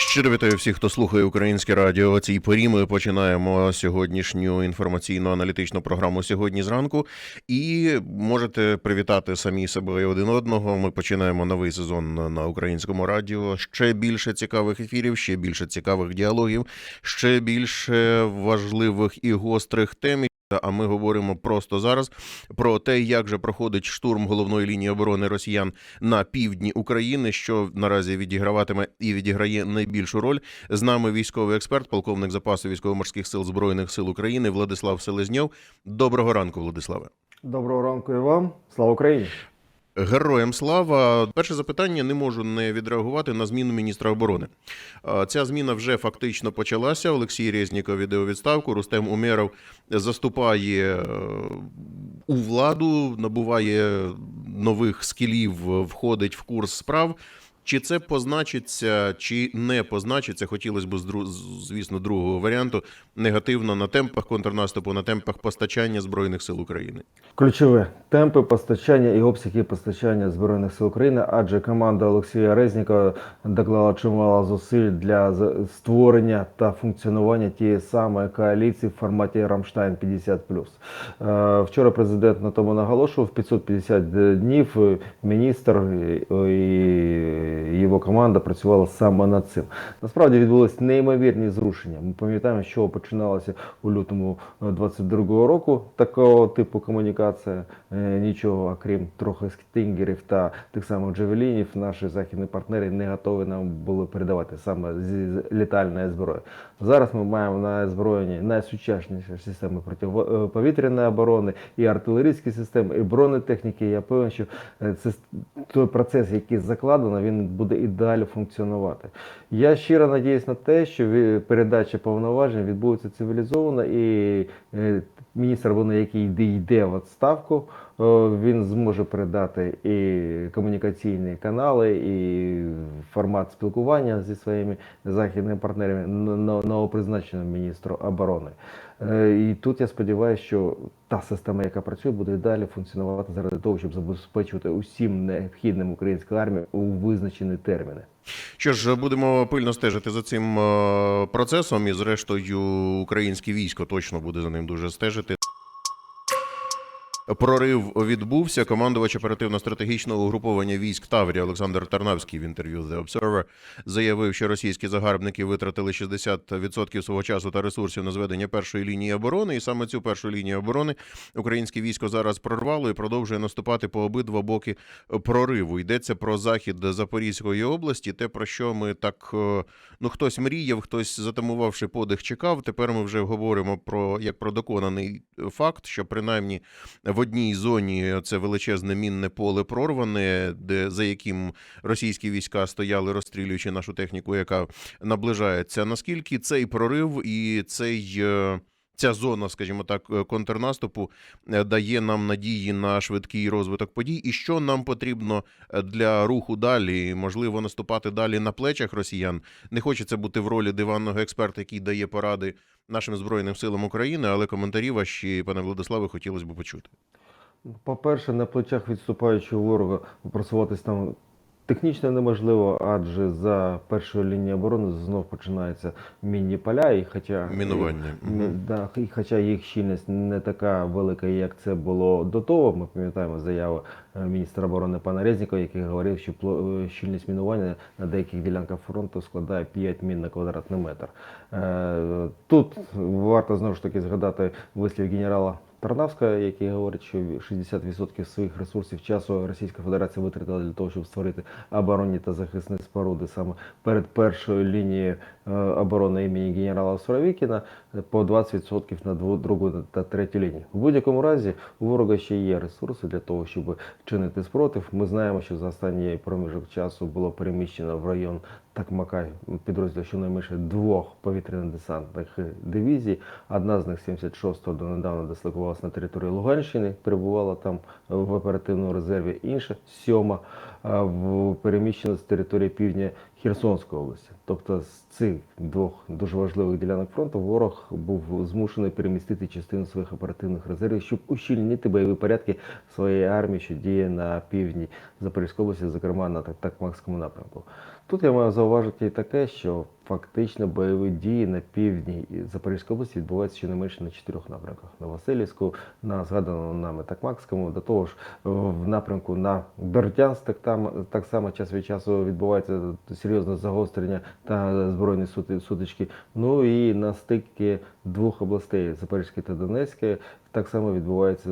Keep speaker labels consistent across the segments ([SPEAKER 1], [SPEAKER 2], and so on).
[SPEAKER 1] Щиро вітаю всіх, хто слухає українське радіо. Цій порі ми починаємо сьогоднішню інформаційно-аналітичну програму сьогодні зранку. І можете привітати самі себе і один одного. Ми починаємо новий сезон на українському радіо. Ще більше цікавих ефірів, ще більше цікавих діалогів, ще більше важливих і гострих тем. А ми говоримо просто зараз про те, як же проходить штурм головної лінії оборони росіян на півдні України, що наразі відіграватиме і відіграє найбільшу роль. З нами військовий експерт, полковник запасу військово-морських сил збройних сил України Владислав Селезньов. Доброго ранку, Владиславе.
[SPEAKER 2] Доброго ранку і вам. Слава Україні!
[SPEAKER 1] Героям слава. Перше запитання не можу не відреагувати на зміну міністра оборони. Ця зміна вже фактично почалася. Олексій Резніков іде у відставку. Рустем Умєров заступає е, у владу, набуває нових скілів, входить в курс справ. Чи це позначиться, чи не позначиться, хотілося б, звісно, другого варіанту, негативно на темпах контрнаступу, на темпах постачання Збройних сил України?
[SPEAKER 2] Ключове темпи постачання і обсяги постачання збройних сил України, адже команда Олексія Резнікова доклала чимало зусиль для створення та функціонування тієї самої коаліції в форматі Рамштайн 50 Е, Вчора президент на тому наголошував 550 днів. е, Міністр е, і його команда працювала саме над цим. Насправді відбулись неймовірні зрушення. Ми пам'ятаємо, що починалося у лютому 22-го року. Такого типу комунікація Е, нічого, окрім трохи стінгерів та тих самих джевелінів, наші західні партнери не готові нам були передавати саме зі літальної зброї. Зараз ми маємо на озброєнні найсучасніші системи протиповітряної оборони, і артилерійські системи, і бронетехніки. Я певен, що е, це той процес, який закладено, він буде і далі функціонувати. Я щиро надіюсь на те, що передача повноважень відбудеться цивілізовано і е, міністр оборони, який йде, йде в відставку, е, він зможе передати і комунікаційні канали, і формат спілкування зі своїми західними партнерами на- на- новопризначеному міністру оборони. Е, І тут я сподіваюся, що та система, яка працює, буде далі функціонувати заради того, щоб забезпечувати усім необхідним українську армію у визначені терміни.
[SPEAKER 1] Що ж, будемо пильно стежити за цим е, процесом, і зрештою українське військо точно буде за ним дуже стежити. Прорив відбувся. Командувач оперативно-стратегічного угруповання військ Таврія Олександр Тарнавський в інтерв'ю The Observer заявив, що російські загарбники витратили 60% свого часу та ресурсів на зведення першої лінії оборони, і саме цю першу лінію оборони українське військо зараз прорвало і продовжує наступати по обидва боки прориву. Йдеться про захід Запорізької області, те про що ми так е, ну хтось мріяв, хтось затамувавши подих, чекав. Тепер ми вже говоримо про як про доконаний факт, що принаймні в одній зоні це величезне мінне поле прорване, де за яким російські війська стояли, розстрілюючи нашу техніку, яка наближається. Наскільки цей прорив і цей. Ця зона, скажімо так, е, контрнаступу е, дає нам надії на швидкий розвиток подій, і що нам потрібно е, для руху далі? Можливо, наступати далі на плечах росіян. Не хочеться бути в ролі диванного експерта, який дає поради нашим збройним силам України, але коментарі ваші, пане Владиславе, хотілося б почути.
[SPEAKER 2] По-перше, на плечах відступаючого ворога просуватись там технічно неможливо, адже за першою лінією оборони знов починаються мінні поля, і хоча
[SPEAKER 1] Мінування.
[SPEAKER 2] і, да, і хоча їх щільність не така велика, як це було до того, ми пам'ятаємо заяву е, міністра оборони пана Резнікова, який говорив, що е, щільність мінування на деяких ділянках фронту складає 5 мін на квадратний метр. Е, Тут варто знову ж таки згадати вислів генерала Тарнавська, який говорить, що 60% своїх ресурсів часу Російська Федерація витратила для того, щоб створити оборонні та захисні споруди саме перед першою лінією е, оборони імені генерала Суровікіна по 20% на другу та третю лінію. В будь-якому разі у ворога ще є ресурси для того, щоб чинити спротив. Ми знаємо, що за останній проміжок часу було переміщено в район Такмака підрозділ щонайменше двох повітряно-десантних дивізій. Одна з них 76-го донедавна дислокувалася на території Луганщини, перебувала там в оперативному резерві. Інша сьома переміщено з території півдня Херсонської області. Тобто з цих двох дуже важливих ділянок фронту ворог був змушений перемістити частину своїх оперативних резервів, щоб ущільнити бойові порядки своєї армії, що діє на півдні Запорізької області, зокрема на так- Такмакському напрямку. Тут я маю зауважити і таке, що фактично бойові дії на півдні Запорізької області відбуваються щонайменше на чотирьох напрямках: на Васильівську, на згаданому нами Такмакському, до того ж в напрямку на Бердянськ, так там так само час від часу відбувається серйозне загострення та збройні сути- сутички. Ну і на стикі двох областей Запорізької та Донецької так само відбуваються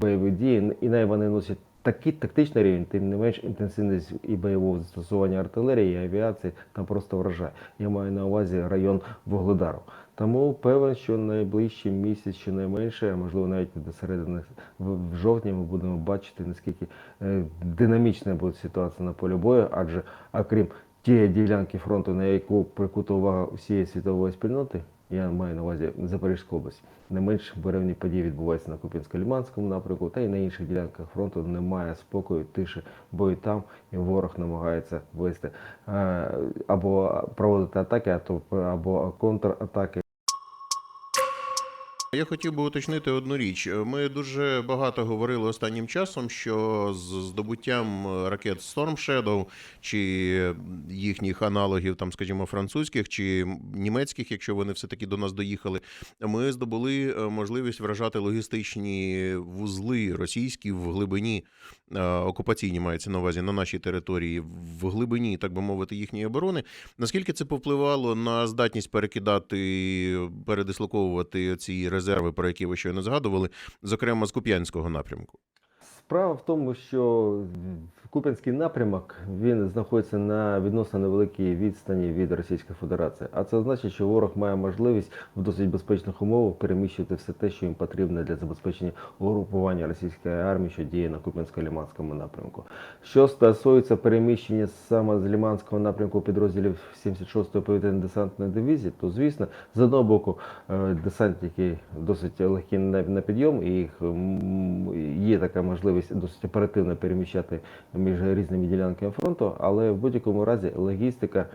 [SPEAKER 2] бойові дії, і вони носять такий тактичний рівень, тим не менш інтенсивність і бойового застосування артилерії і авіації там просто вражає. Я маю на увазі район Вугледару. Тому певен, що найближчий місяць, щонайменше, а можливо навіть до середини в жовтні ми будемо бачити, наскільки е, динамічна буде ситуація на полі бою, адже окрім тієї ділянки фронту, на яку прикута увага усієї світової спільноти, я маю на увазі Запорізьку область. Не менш буревні події відбуваються на Куп'янсько-Ліманському напрямку, та й на інших ділянках фронту немає спокою, тиші, бо і там і ворог намагається вести е, або проводити атаки, або контратаки.
[SPEAKER 1] Я хотів би уточнити одну річ. Ми дуже багато говорили останнім часом, що з здобуттям ракет Storm Shadow чи їхніх аналогів, там, скажімо, французьких чи німецьких, якщо вони все таки до нас доїхали, ми здобули е, можливість вражати логістичні вузли російські в глибині е, окупаційні мається на увазі на нашій території, в глибині, так би мовити, їхньої оборони. Наскільки це повпливало на здатність перекидати, передислоковувати ці резерви, про які ви щойно згадували, зокрема з Куп'янського напрямку?
[SPEAKER 2] Справа в тому, що Куп'янський напрямок він знаходиться на відносно невеликій відстані від Російської Федерації. А це значить, що ворог має можливість в досить безпечних умовах переміщувати все те, що їм потрібно для забезпечення угрупування російської армії, що діє на Куп'янсько-Ліманському напрямку. Що стосується переміщення саме з Ліманського напрямку підрозділів 76-ї повітряно-десантної дивізії, то звісно, з одного боку, е, десантники досить легкі на, на підйом, і їх є така можливість досить оперативно переміщати між різними ділянками фронту, але в будь-якому разі логістика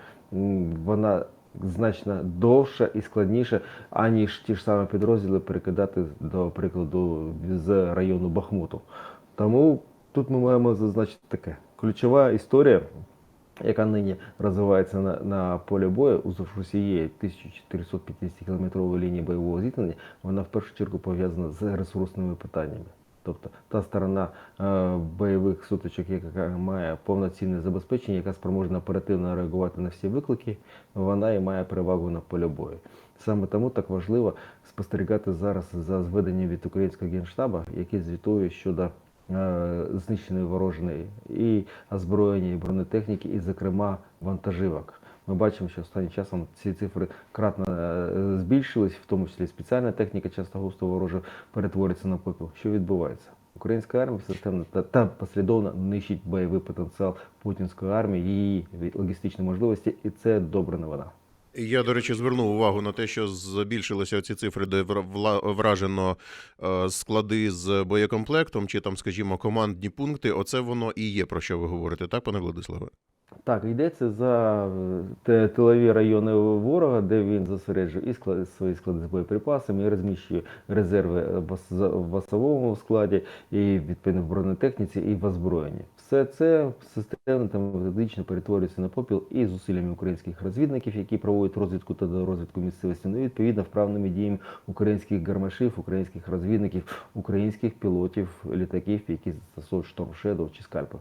[SPEAKER 2] вона значно довша і складніша, аніж ті ж самі підрозділи перекидати, до прикладу, з району Бахмуту. Тому тут ми маємо зазначити таке. Ключова історія, яка нині розвивається на, на полі бою уздовж усієї 1450 кілометрової лінії бойового зіткнення, вона в першу чергу пов'язана з ресурсними питаннями. Тобто та сторона е, бойових сутичок, яка має повноцінне забезпечення, яка спроможна оперативно реагувати на всі виклики, вона і має перевагу на полі бою. Саме тому так важливо спостерігати зараз за зведенням від українського генштабу, який звітує щодо е, знищеної ворожої і озброєння, і бронетехніки, і, зокрема, вантажівок. Ми бачимо, що останнім часом ці цифри кратно е, збільшились, в тому числі спеціальна техніка, часто густо ворожа перетворюється на попіл. Що відбувається? Українська армія системно та, та послідовно нищить бойовий потенціал путінської армії, її логістичні можливості, і це добра новина.
[SPEAKER 1] Я, до речі, звернув увагу на те, що збільшилися ці цифри, де вражено е, склади з боєкомплектом, чи там, скажімо, командні пункти. Оце воно і є про що ви говорите, так, пане Владиславе?
[SPEAKER 2] Так, йдеться за е, тилові райони ворога, де він зосереджує і склад, свої склади з боєприпасами, і розміщує резерви в особовому складі, і відповідно в бронетехніці, і в озброєнні. Все це системно та методично перетворюється на попіл і зусиллями українських розвідників, які проводять розвідку та розвідку місцевості, ну і відповідно вправними діями українських гармашів, українських розвідників, українських пілотів літаків, які застосовують Shadow чи скальпи.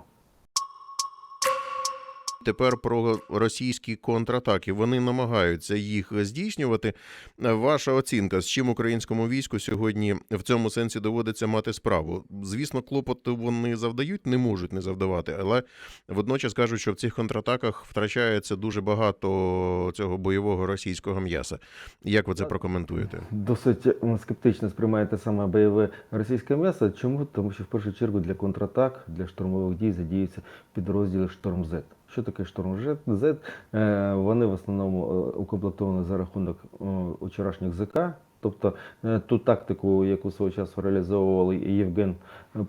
[SPEAKER 1] Тепер про російські контратаки. Вони намагаються їх здійснювати. Ваша оцінка, з чим українському війську сьогодні в цьому сенсі доводиться мати справу? Звісно, клопоту вони завдають, не можуть не завдавати, але водночас кажуть, що в цих контратаках втрачається дуже багато цього бойового російського м'яса. Як ви це прокоментуєте?
[SPEAKER 2] Досить скептично сприймаєте саме бойове російське м'ясо. Чому? Тому що в першу чергу для контратак, для штурмових дій задіються підрозділи Шторм Z. Що таке Шторм Z? Е, Вони в основному е, укомплектовані за рахунок е, вчорашніх ЗК Тобто ту тактику, яку свого часу реалізовували Євген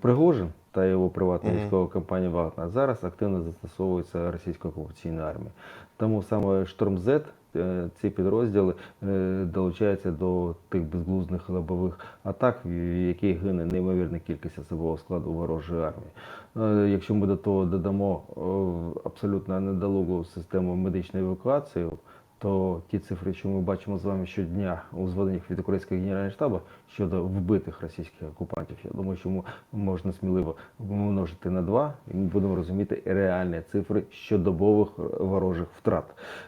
[SPEAKER 2] Пригожин та його приватна військова компанія Вагнер, зараз активно застосовується російською окупаційною армією. Тому саме Шторм Z, ці підрозділи долучаються до тих безглуздих лобових атак, в яких гине неймовірна кількість особового складу ворожої армії. Е, Якщо ми до того додамо е, абсолютно недолугу систему медичної евакуації, то ті цифри, що ми бачимо з вами щодня у зведеннях від Українського генерального штабу щодо вбитих російських окупантів, я думаю, що мо- можна сміливо множити на два, і ми будемо розуміти реальні цифри щодобових ворожих втрат.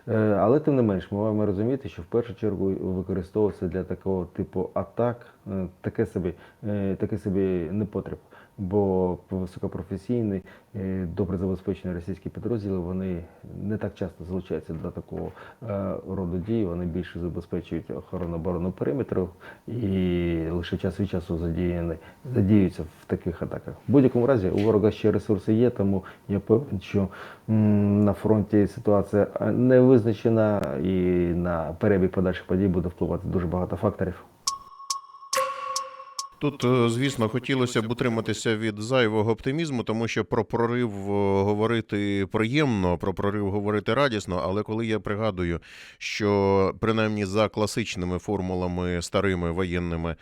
[SPEAKER 2] Е, Але тим не менш, ми маємо розуміти, що в першу чергу використовується для такого типу атак таке собі, таке собі непотріб. Бо високопрофесійні, е, добре забезпечені російські підрозділи, вони не так часто залучаються до такого е, роду дій. Вони більше забезпечують охорону оборону периметру і лише час від часу задіяні, задіються в таких атаках. В будь-якому разі у ворога ще ресурси є, тому я певен, що на фронті ситуація е, не визначена і на перебіг подальших подій буде впливати дуже багато факторів.
[SPEAKER 1] Тут, е, звісно, хотілося б утриматися від зайвого оптимізму, тому що про прорив е, говорити приємно, про прорив говорити радісно. Але коли я пригадую, що принаймні за класичними формулами старими воєнними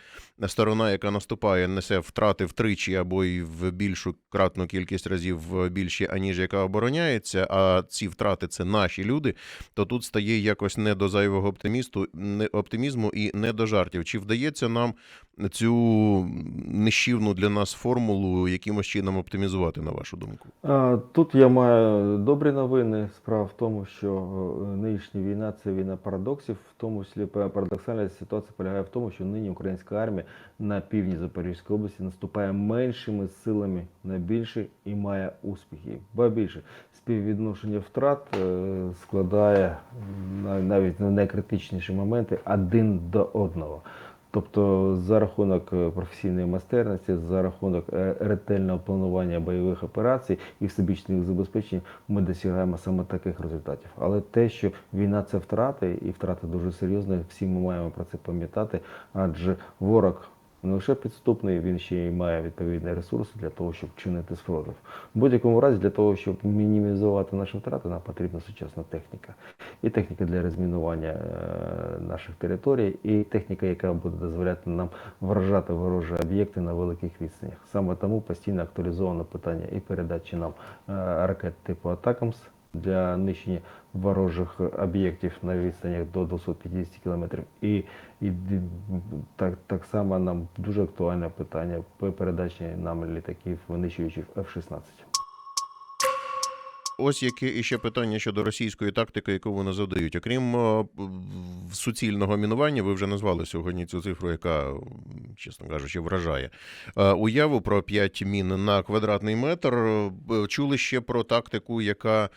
[SPEAKER 1] сторона, яка наступає, несе втрати втричі або й в більшу кратну кількість разів більші, аніж яка обороняється, а ці втрати це наші люди, то тут стає якось не до зайвого оптимісту, не оптимізму і не до жартів. Чи вдається нам цю нищівну для нас формулу якимось чином оптимізувати, на вашу думку?
[SPEAKER 2] Тут я маю добрі новини. Справа в тому, що е, нинішня війна це війна парадоксів. В тому числі парадоксальна ситуація полягає в тому, що нині українська армія на півдні Запорізької області наступає меншими силами на більше і має успіхи. Ба більше співвідношення втрат е, складає навіть на найкритичніші моменти один до одного. Тобто за рахунок е, професійної майстерності, за рахунок е, ретельного планування бойових операцій і всебічних забезпечень ми досягаємо саме таких результатів. Але те, що війна це втрати, і втрати дуже серйозні, всі ми маємо про це пам'ятати, адже ворог не лише підступний, він ще й має відповідні ресурси для того, щоб чинити спротив. В будь-якому разі, для того, щоб мінімізувати наші втрати, нам потрібна сучасна техніка. І техніка для розмінування е, наших територій, і техніка, яка буде дозволяти нам вражати ворожі об'єкти на великих відстанях. Саме тому постійно актуалізовано питання і передачі нам е, ракет типу Атакамс для нищення ворожих об'єктів на відстанях до 250 кілометрів. І, і так, так само нам дуже актуальне питання передачі нам літаків винищувачів F-16.
[SPEAKER 1] Ось яке іще питання щодо російської тактики, яку вони задають. Окрім е, суцільного мінування, ви вже назвали сьогодні цю цифру, яка, чесно кажучи, вражає. Е, Уяву про 5 мін на квадратний метр. Е, Чули ще про тактику, яка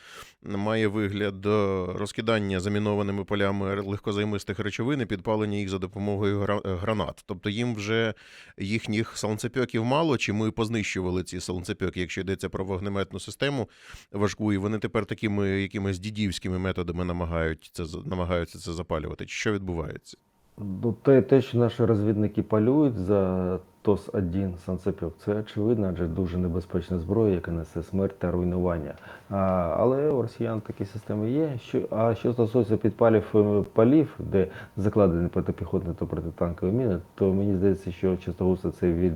[SPEAKER 1] має вигляд е, розкидання замінованими полями легкозаймистих речовин і підпалення їх за допомогою е, гранат. Тобто їм вже їхніх санцепьоків мало, чи ми познищували ці санцепьоки, якщо йдеться про вогнеметну систему важку, і вони тепер такими якимись дідівськими методами намагають це намагаються це запалювати. Чи що відбувається?
[SPEAKER 2] Ну, те, те, що наші розвідники полюють за ТОС-1 Санцепьок, це очевидно, адже дуже небезпечна зброя, яка несе смерть та руйнування. А, але у росіян такі системи є. Що, а що стосується підпалів е, полів, де закладені протипіхотні та протитанкові міни, то мені здається, що часто це від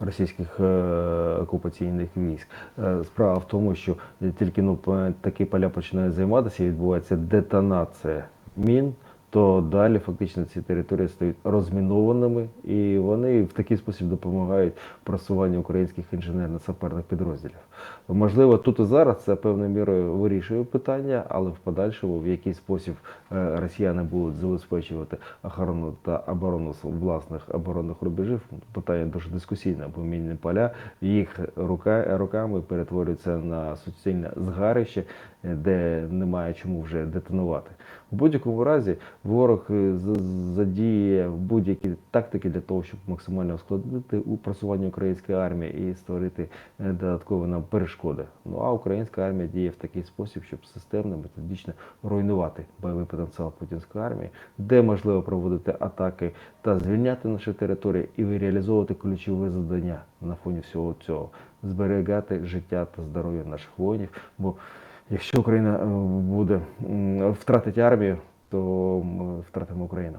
[SPEAKER 2] російських е, окупаційних військ. Е, справа в тому, що тільки ну, такі поля починають займатися, і відбувається детонація мін то далі фактично ці території стають розмінованими, і вони в такий спосіб допомагають просуванню українських інженерно-саперних підрозділів. Можливо, тут і зараз це певною мірою вирішує питання, але в подальшому в який спосіб е, росіяни будуть забезпечувати охорону та оборону власних оборонних рубежів, питання дуже дискусійне, бо мінні поля їх рука, руками перетворюються на суцільне згарище, де немає чому вже детонувати. В будь-якому разі ворог е, задіє будь-які тактики для того, щоб максимально ускладнити у української армії і створити е, додаткові нам перешкоди. Ну а українська армія діє в такий спосіб, щоб системно, методично руйнувати бойовий потенціал путінської армії, де можливо проводити атаки та звільняти наші території і реалізовувати ключові завдання на фоні всього цього, зберігати життя та здоров'я наших воїнів. Бо якщо Україна е, буде втратити армію, то ми втратимо Україну.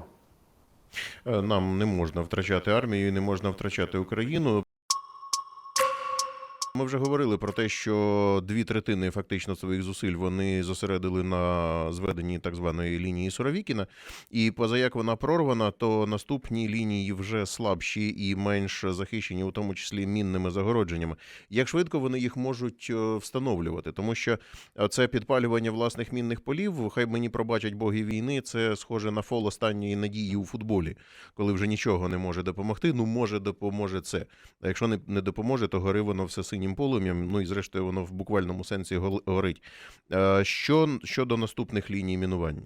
[SPEAKER 1] Е, Нам не можна втрачати армію і не можна втрачати Україну. Ми вже говорили про те, що дві третини фактично своїх зусиль вони зосередили на зведенні так званої лінії Суровікіна. І поза як вона прорвана, то наступні лінії вже слабші і менш захищені, у тому числі мінними загородженнями. Як швидко вони їх можуть е, встановлювати? Тому що це підпалювання власних мінних полів, хай мені пробачать боги війни, це схоже на фол останньої надії у футболі, коли вже нічого не може допомогти. Ну, може, допоможе це. А якщо не допоможе, то гори воно все синім полум'ям. Ну і зрештою воно в буквальному сенсі горить. Е, Що щодо наступних ліній мінування?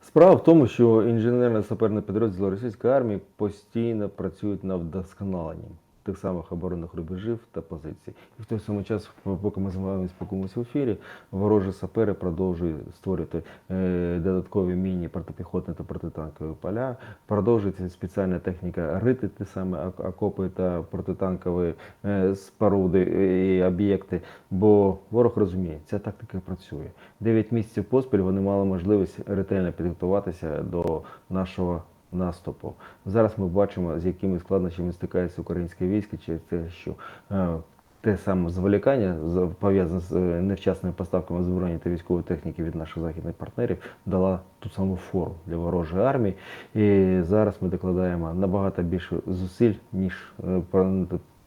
[SPEAKER 2] Справа в тому, що інженерно саперне підрозділи російської армії постійно працюють над вдосконаленням тих самих оборонних рубежів та позицій. І в той самий час, поки ми з вами спілкуємося в ефірі, ворожі сапери продовжують створювати е, додаткові міні протипіхотні та протитанкові поля, продовжується спеціальна техніка рити ті самі ок- окопи та протитанкові е, споруди і об'єкти. Бо ворог розуміє, ця тактика працює. Дев'ять місяців поспіль вони мали можливість ретельно підготуватися до нашого наступу. Зараз ми бачимо, з якими складнощами стикається українське військо через те, що е, те саме зволікання пов'язане з е, невчасними поставками зброї та військової техніки від наших західних партнерів дала ту саму фору для ворожої армії. І зараз ми докладаємо набагато більше зусиль, ніж е,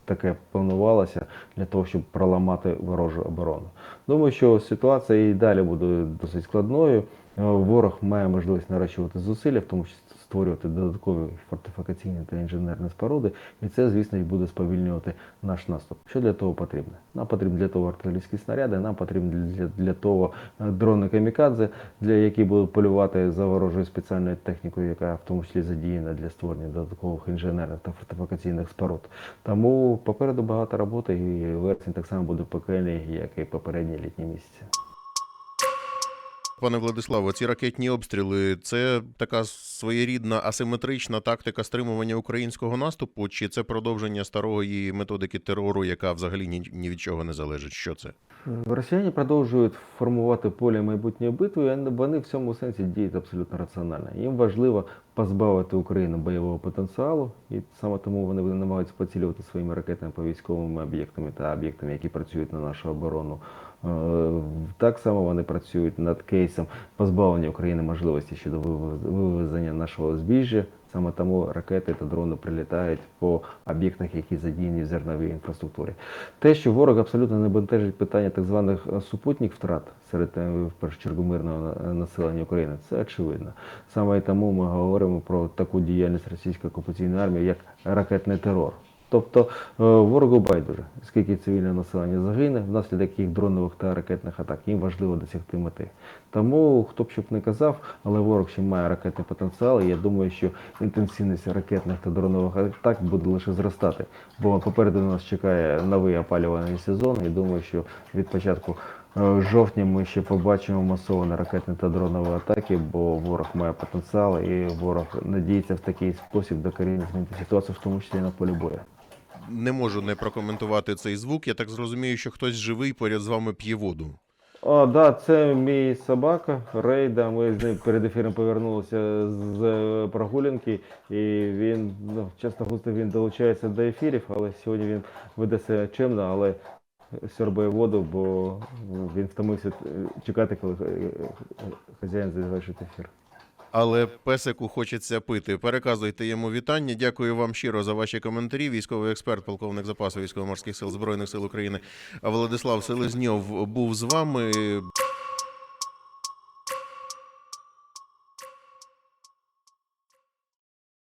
[SPEAKER 2] таке планувалося для того, щоб проламати ворожу оборону. Думаю, що ситуація і далі буде досить складною. Ворог має можливість нарощувати зусилля, в тому числі створювати додаткові фортифікаційні та інженерні споруди, і це, звісно, і буде сповільнювати наш наступ. Що для того потрібно? Нам потрібні для того артилерійські снаряди, нам потрібні для, для того е, дрони камікадзе, для які будуть полювати за ворожою спеціальною технікою, яка в тому числі задіяна для створення додаткових інженерних та фортифікаційних споруд. Тому попереду багато роботи, і вересень так само буде пекельний, як і попередні літні місяці.
[SPEAKER 1] Пане Владиславе, ці ракетні обстріли це така своєрідна асиметрична тактика стримування українського наступу, чи це продовження старої методики терору, яка взагалі ні, ні від чого не залежить? Що це?
[SPEAKER 2] Росіяни продовжують формувати поле майбутньої битви, і вони в цьому сенсі діють абсолютно раціонально. Їм важливо позбавити Україну бойового потенціалу, і саме тому вони намагаються поцілювати своїми ракетами по військовим об'єктами та об'єктами, які працюють на нашу оборону. Е, Так само вони працюють над кейсом позбавлення України можливості щодо вивез- вивезення нашого збіжжя. Саме тому ракети та дрони прилітають по об'єктах, які задіяні в зерновій інфраструктурі. Те, що ворог абсолютно не бентежить питання так званих е, супутник втрат серед е, в першу чергу мирного е, населення України, це очевидно. Саме тому ми говоримо про таку діяльність російської окупаційної армії, як ракетний терор. Тобто е, ворогу байдуже, скільки цивільне населення загине внаслідок їх дронових та ракетних атак. Їм важливо досягти мети. Тому хто б щоб не казав, але ворог ще має ракетний потенціал. І я думаю, що інтенсивність ракетних та дронових атак буде лише зростати. Бо попереду нас чекає новий опалювальний сезон. І думаю, що від початку е, жовтня ми ще побачимо масовані ракетні та дронові атаки, бо ворог має потенціал і ворог надіється в такий спосіб докорінно змінити ситуацію, в тому числі на полі бою.
[SPEAKER 1] Не можу не прокоментувати цей звук. Я так зрозумію, що хтось живий поряд з вами п'є воду.
[SPEAKER 2] О, да, це мій собака Рейда. Ми з ним перед ефіром повернулися з е, прогулянки, і він ну, часто густо він долучається до ефірів, але сьогодні він веде себе чемно, але сьорбає воду, бо він втомився е, чекати, коли е, хазяїн завершить ефір.
[SPEAKER 1] Але песику хочеться пити. Переказуйте йому вітання. Дякую вам щиро за ваші коментарі. Військовий експерт, полковник запасу військово-морських сил збройних сил України Владислав Селезньов був з вами.